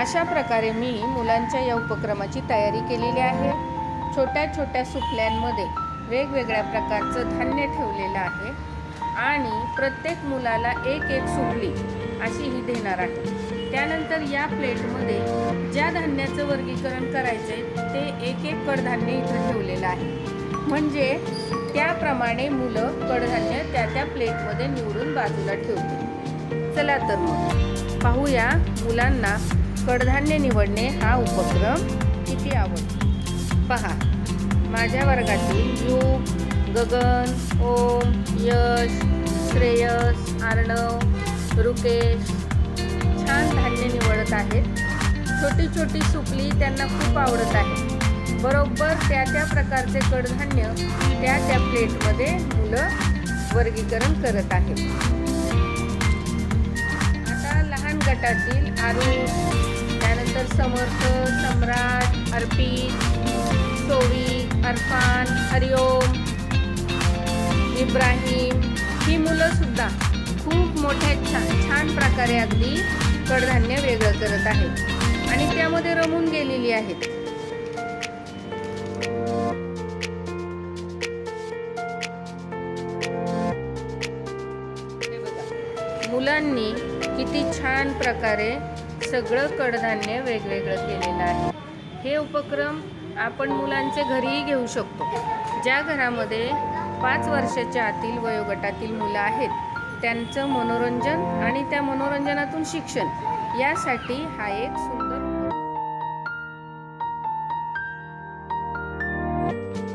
अशा प्रकारे मी मुलांच्या या उपक्रमाची तयारी केलेली आहे. छोट्या छोट्या सुपल्यांमध्ये वेगवेगळ्या प्रकारचं धान्य ठेवलेलं आहे आणि प्रत्येक मुलाला एक एक सुपली अशी ही देणार आहे. त्यानंतर या प्लेटमध्ये ज्या धान्याचं वर्गीकरण करायचं आहे ते एक एक कडधान्य इथं ठेवलेलं आहे. म्हणजे त्याप्रमाणे मुलं कडधान्य त्या त्या प्लेटमध्ये निवडून बाजूला ठेवतील. चला तर मग पाहूया मुलांना कडधान्य निवडणे हा उपक्रम किती आवडतो? पहा माझ्या वर्गातील युग गगन ओम यश श्रेयस आर्णव रुकेश छान धान्य निवडत आहेत. छोटी छोटी सुकली त्यांना खूप आवडत आहे. बरोबर त्या त्या प्रकारचे कडधान्य त्या त्या प्लेटमध्ये मुलं वर्गीकरण करत आहेत. आता लहान गटातील आरू समर्थ सम्राट अर्पित सोवी अरफान हरिओम इब्राहिम ही मुलंसुद्धा खूप मोठ्या छान छान प्रकारे अगदी कडधान्य वेगळं करत आहेत. आणि त्यामध्ये रमून गेलेली आहेत. मुलांनी किती छान प्रकारे सगळं कडधान्य वेगवेगळं केलेलं आहे. हे उपक्रम आपण मुलांचे घरीही घेऊ शकतो. ज्या घरामध्ये पाच वर्षाच्या आतील वयोगटातील मुलं आहेत त्यांचं मनोरंजन आणि त्या मनोरंजनातून शिक्षण यासाठी हा एक सुंदर